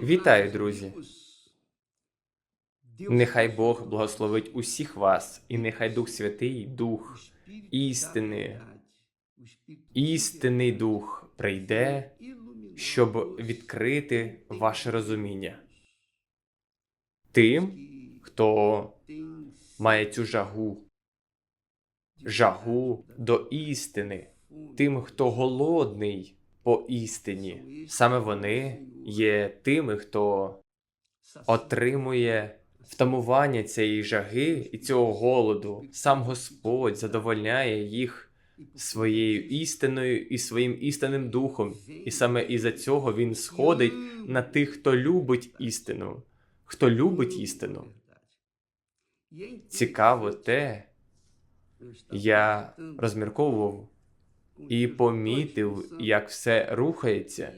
Вітаю, друзі! Нехай Бог благословить усіх вас, і нехай Дух Святий, Дух істини, істинний Дух прийде, щоб відкрити ваше розуміння. Тим, хто має цю жагу, жагу до істини, тим, хто голодний по істині, саме вони є тими, хто отримує втамування цієї жаги і цього голоду. Сам Господь задовольняє їх своєю істиною і своїм істинним духом. І саме із-за цього він сходить на тих, хто любить істину, хто любить істину. Цікаво те, я розмірковував і помітив, як все рухається,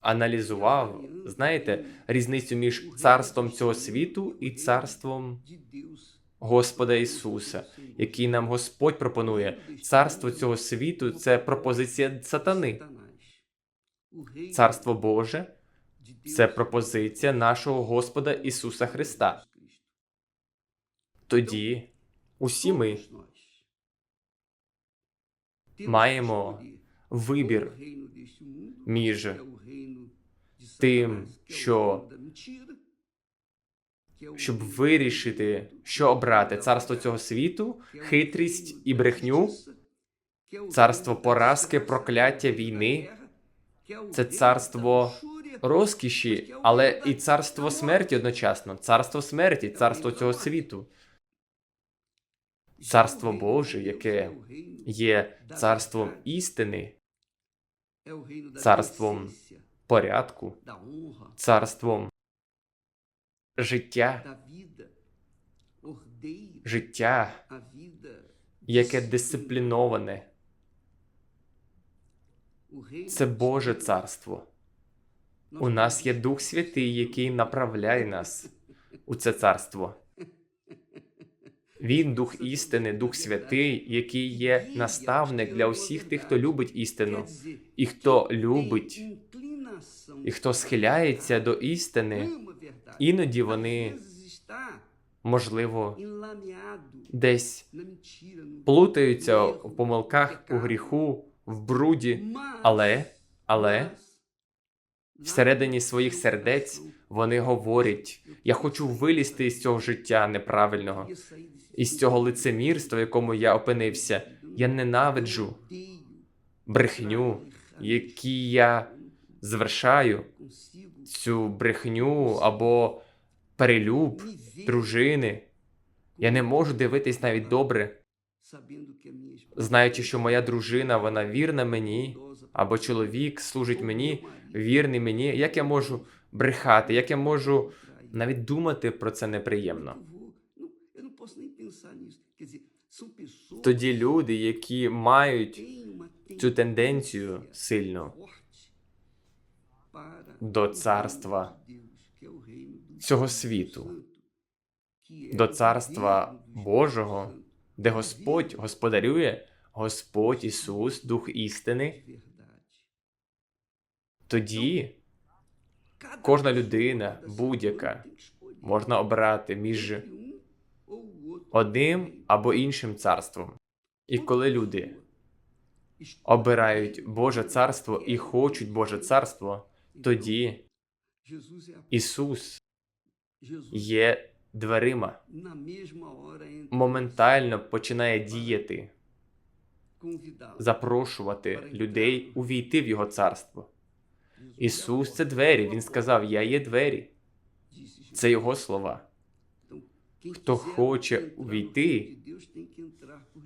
аналізував, знаєте, різницю між царством цього світу і царством Господа Ісуса, який нам Господь пропонує. Царство цього світу це пропозиція сатани. Царство Боже це пропозиція нашого Господа Ісуса Христа. Тоді усі ми маємо вибір між тим, що щоб вирішити, що обрати царство цього світу, хитрість і брехню, царство поразки, прокляття війни, це царство розкіші, але і царство смерті одночасно, царство смерті, царство цього світу, царство Боже, яке є царством істини, царством порядку, царством життя, життя, яке дисципліноване. Це Боже царство. У нас є Дух Святий, який направляє нас у це царство. Він дух істини, Дух Святий, який є наставник для усіх тих, хто любить істину, і хто любить, і хто схиляється до істини, іноді вони, можливо, десь плутаються в помилках, у гріху, в бруді, але, але всередині своїх сердець вони говорять: я хочу вилізти із цього життя неправильного, із цього лицемірства, в якому я опинився. Я ненавиджу брехню, які я звершаю, цю брехню або перелюб дружини. Я не можу дивитись навіть добре, знаючи, що моя дружина вона вірна мені, або чоловік служить мені, вірний мені. Як я можу брехати? Як я можу навіть думати про це неприємно? Тоді люди, які мають цю тенденцію сильну до царства цього світу, до царства Божого, де Господь господарює, Господь Ісус, Дух істини, тоді кожна людина, будь-яка, можна обрати між одним або іншим царством. І коли люди обирають Боже царство і хочуть Боже царство, тоді Ісус є дверима, моментально починає діяти, запрошувати людей увійти в Його царство. Ісус це двері. Він сказав: Я є двері. Це Його слова. Хто хоче увійти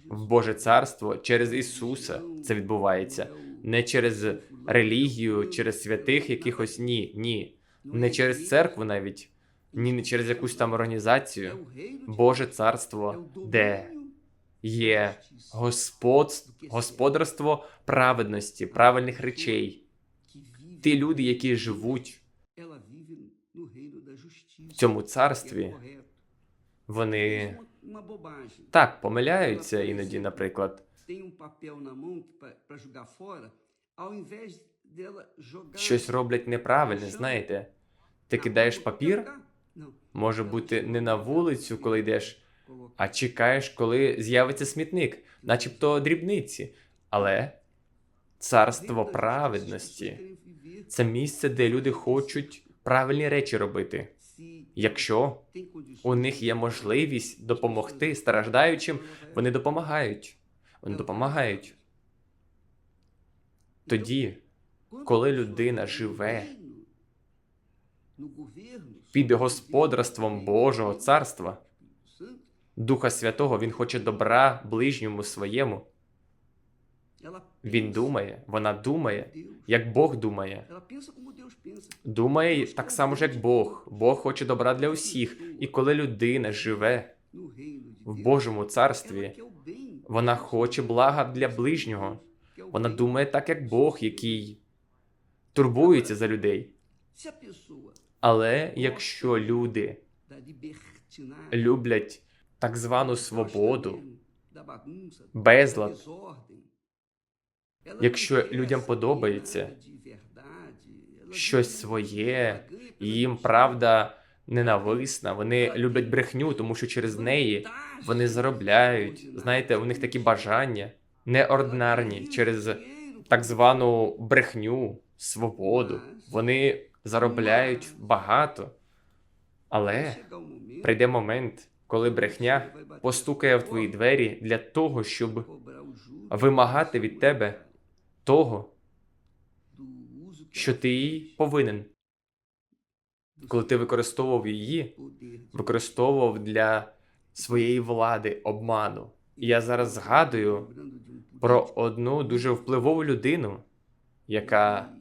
в Боже царство через Ісуса, це відбувається. Не через релігію, через святих якихось. Ні, ні, не через церкву навіть, ні, не через якусь там організацію. Боже царство, де є Господ, господарство праведності, правильних речей. Ті люди, які живуть в цьому царстві, вони так помиляються іноді, наприклад. um щось роблять неправильне, знаєте. Ти кидаєш папір, може бути не на вулицю, коли йдеш, а чекаєш, коли з'явиться смітник, начебто дрібниці. Але царство праведності це місце, де люди хочуть правильні речі робити. Якщо у них є можливість допомогти страждаючим, вони допомагають. Вони допомагають. Тоді, коли людина живе під господарством Божого царства, Духа Святого, він хоче добра ближньому своєму. Він думає, вона думає, як Бог думає. Думає так само ж, як Бог. Бог хоче добра для усіх. І коли людина живе в Божому царстві, вона хоче блага для ближнього. Вона думає так, як Бог, який турбується за людей. Але якщо люди люблять так звану свободу, безлад, якщо людям подобається щось своє, їм правда ненависна, вони люблять брехню, тому що через неї вони заробляють. Знаєте, у них такі бажання неординарні через так звану брехню, свободу. Вони заробляють багато. Але прийде момент, коли брехня постукає в твої двері для того, щоб вимагати від тебе того, що ти їй повинен. Коли ти використовував її, використовував для своєї влади обману. І я зараз згадую про одну дуже впливову людину, яка,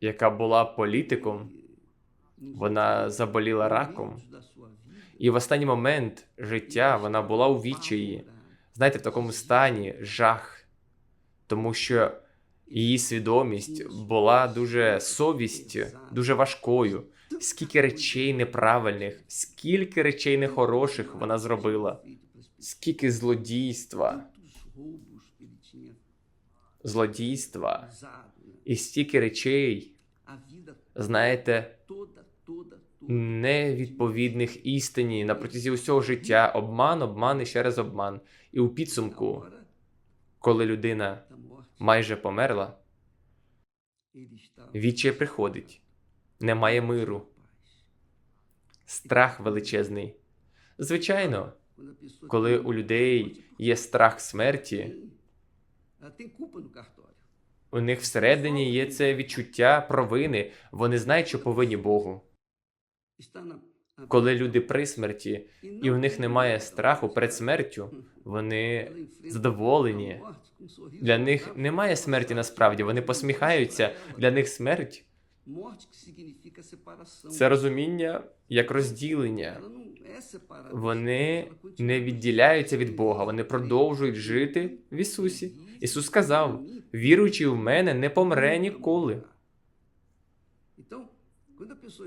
яка була політиком, вона заболіла раком, і в останній момент життя вона була у відчаї. Знаєте, в такому стані жах, тому що її свідомість була дуже совість, дуже важкою. Скільки речей неправильних, скільки речей нехороших вона зробила, скільки злодійства, злодійства, і стільки речей, знаєте, невідповідних істині на протязі усього життя, обман, обман і ще раз обман. І у підсумку, коли людина майже померла, відчай приходить, немає миру, страх величезний. Звичайно, коли у людей є страх смерті, у них всередині є це відчуття провини, вони знають, що повинні Богу. Коли люди при смерті, і в них немає страху перед смертю, вони задоволені. Для них немає смерті насправді, вони посміхаються. Для них смерть це розуміння як розділення. Вони не відділяються від Бога, вони продовжують жити в Ісусі. Ісус сказав: віруючи в мене, не помре ніколи.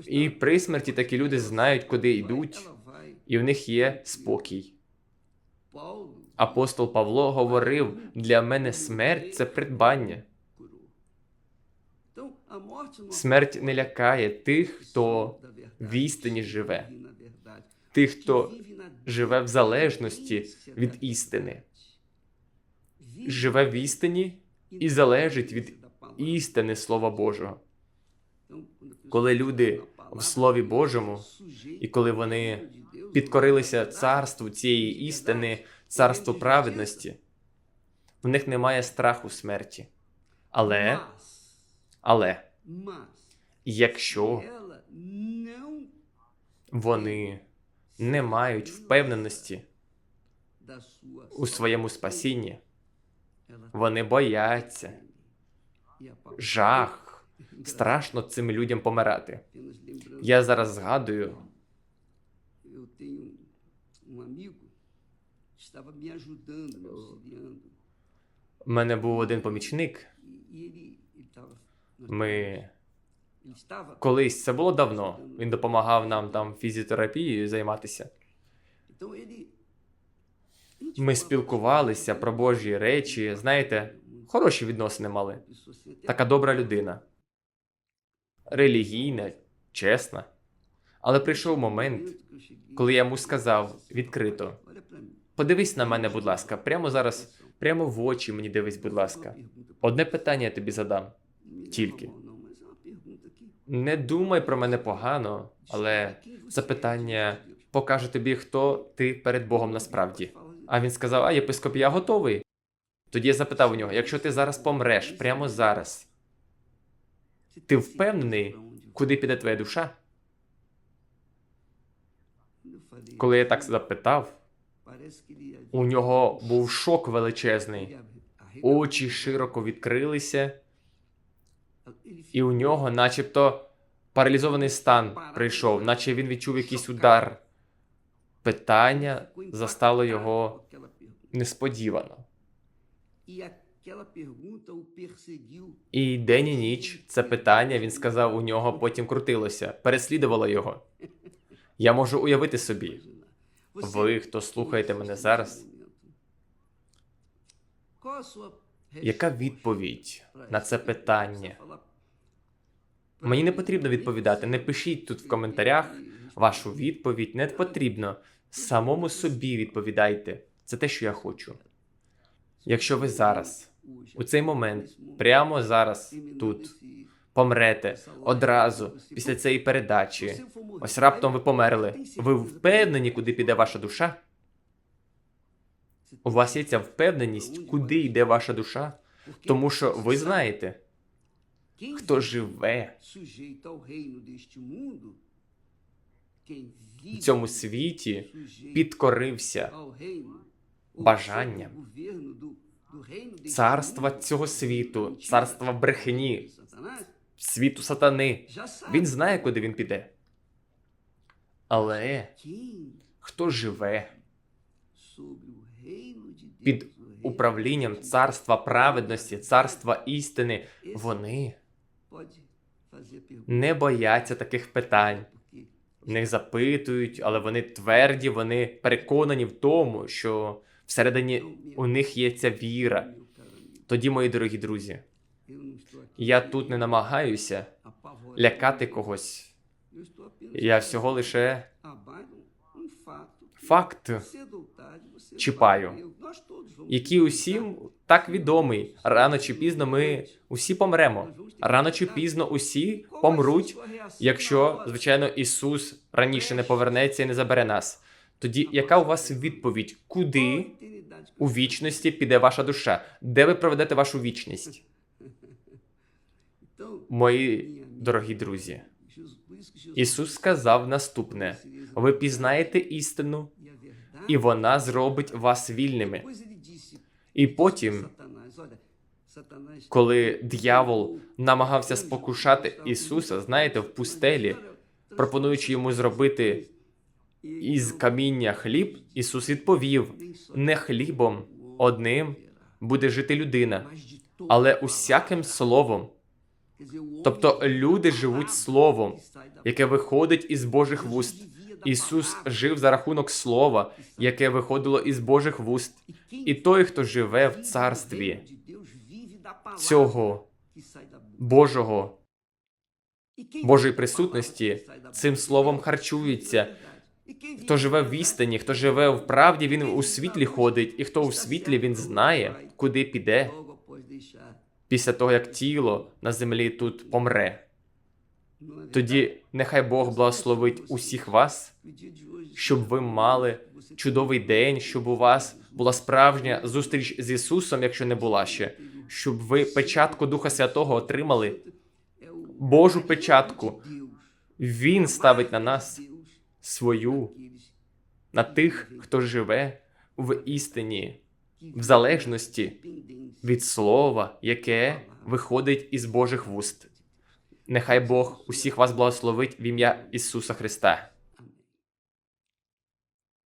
І при смерті такі люди знають, куди йдуть, і в них є спокій. Апостол Павло говорив: для мене смерть це придбання. Смерть не лякає тих, хто в істині живе, тих, хто живе в залежності від істини, живе в істині і залежить від істини Слова Божого. Коли люди в Слові Божому, і коли вони підкорилися царству цієї істини, царству праведності, в них немає страху смерті. Але, але, якщо вони не мають впевненості у своєму спасінні, вони бояться, жах. Страшно цим людям помирати. Я зараз згадую, в мене був один помічник. Ми. Колись це було давно. Він допомагав нам там фізіотерапією займатися. Ми спілкувалися про Божі речі. Знаєте, хороші відносини мали. Така добра людина. Релігійна, чесна. Але прийшов момент, коли я йому сказав відкрито: подивись на мене, будь ласка, прямо зараз, прямо в очі мені дивись, будь ласка. Одне питання я тобі задам. тільки. Не думай про мене погано, але це питання покаже тобі, хто ти перед Богом насправді. А він сказав: А, єпископ, я готовий. Тоді я запитав у нього: якщо ти зараз помреш, прямо зараз, ти впевнений, куди піде твоя душа? Коли я так запитав, у нього був шок величезний. Очі широко відкрилися, і у нього, начебто, паралізований стан прийшов, наче він відчув якийсь удар. Питання застало його несподівано. І день і ніч це питання, він сказав, у нього потім крутилося, переслідувало його. Я можу уявити собі. Ви, хто слухаєте мене зараз, яка відповідь на це питання? Мені не потрібно відповідати. Не пишіть тут в коментарях вашу відповідь. Не потрібно. Самому собі відповідайте. Це те, що я хочу. Якщо ви зараз, у цей момент, прямо зараз, тут, помрете одразу після цієї передачі, ось раптом ви померли. Ви впевнені, куди піде ваша душа? У вас є ця впевненість, куди йде ваша душа? Тому що ви знаєте, хто живе в цьому світі, підкорився бажанням царства цього світу, царства брехні, світу сатани. Він знає, куди він піде. Але хто живе під управлінням царства праведності, царства істини, вони не бояться таких питань. них запитують, але вони тверді, вони переконані в тому, що всередині у них є ця віра. Тоді, мої дорогі друзі, я тут не намагаюся лякати когось. Я всього лише факт, чіпаю, який усім так відомий. Рано чи пізно ми усі помремо. Рано чи пізно усі помруть, якщо, звичайно, Ісус раніше не повернеться і не забере нас. Тоді яка у вас відповідь? Куди у вічності піде ваша душа? Де ви проведете вашу вічність? Мої дорогі друзі, Ісус сказав наступне: ви пізнаєте істину. І вона зробить вас вільними. І потім, коли диявол намагався спокушати Ісуса, знаєте, в пустелі, пропонуючи йому зробити із каміння хліб, Ісус відповів: не хлібом одним буде жити людина, але усяким словом. Тобто люди живуть словом, яке виходить із Божих вуст. Ісус жив за рахунок слова, яке виходило із Божих вуст. І той, хто живе в царстві цього Божого, Божої присутності, цим словом харчується. Хто живе в істині, хто живе в правді, він у світлі ходить, і хто у світлі, він знає, куди піде після того, як тіло на землі тут помре. Тоді нехай Бог благословить усіх вас, щоб ви мали чудовий день, щоб у вас була справжня зустріч з Ісусом, якщо не була ще, щоб ви печатку Духа Святого отримали. Божу печатку. Він ставить на нас свою, на тих, хто живе в істині, в залежності від слова, яке виходить із Божих вуст. Нехай Бог усіх вас благословить в ім'я Ісуса Христа.